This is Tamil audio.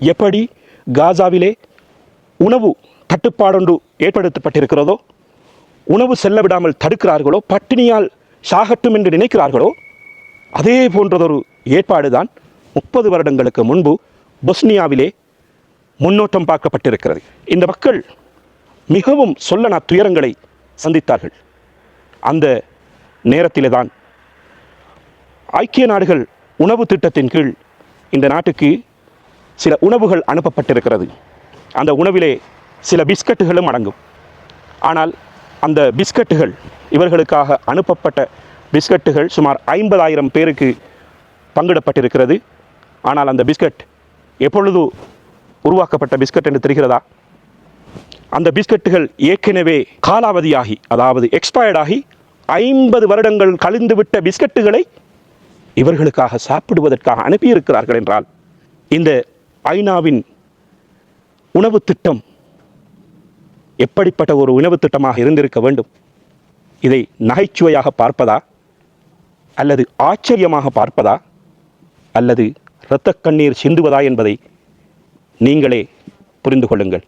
எப்படி காசாவிலே உணவு தட்டுப்பாடொன்று ஏற்படுத்தப்பட்டிருக்கிறதோ உணவு செல்ல விடாமல் தடுக்கிறார்களோ பட்டினியால் சாகட்டும் என்று நினைக்கிறார்களோ அதே போன்றதொரு ஏற்பாடு தான் முப்பது வருடங்களுக்கு முன்பு பொஸ்னியாவிலே முன்னோட்டம் பார்க்கப்பட்டிருக்கிறது. இந்த மக்கள் மிகவும் சொல்லனா துயரங்களை சந்தித்தார்கள். அந்த நேரத்திலே தான் ஐக்கிய நாடுகள் உணவு திட்டத்தின் கீழ் இந்த நாட்டுக்கு சில உணவுகள் அனுப்பப்பட்டிருக்கிறது. அந்த உணவிலே சில பிஸ்கட்டுகளும் அடங்கும். ஆனால் அந்த பிஸ்கட்டுகள் இவர்களுக்காக அனுப்பப்பட்ட பிஸ்கட்டுகள் சுமார் ஐம்பதாயிரம் பேருக்கு பங்கிடப்பட்டிருக்கிறது. ஆனால் அந்த பிஸ்கட் எப்பொழுது உருவாக்கப்பட்ட பிஸ்கட் என்று தெரிகிறதா? அந்த பிஸ்கட்டுகள் ஏற்கனவே காலாவதியாகி அதாவது எக்ஸ்பயர்ட் ஆகி ஐம்பது வருடங்கள் கழிந்துவிட்ட பிஸ்கட்டுகளை இவர்களுக்காக சாப்பிடுவதற்காக அனுப்பியிருக்கிறார்கள் என்றால் இந்த ஐநாவின் உணவு திட்டம் எப்படிப்பட்ட ஒரு உணவு திட்டமாக இருந்திருக்க வேண்டும்? இதை நகைச்சுவையாக பார்ப்பதா? அல்லது ஆச்சரியமாக பார்ப்பதா? அல்லது இரத்த கண்ணீர் சிந்துவதா என்பதை நீங்களே புரிந்து கொள்ளுங்கள்.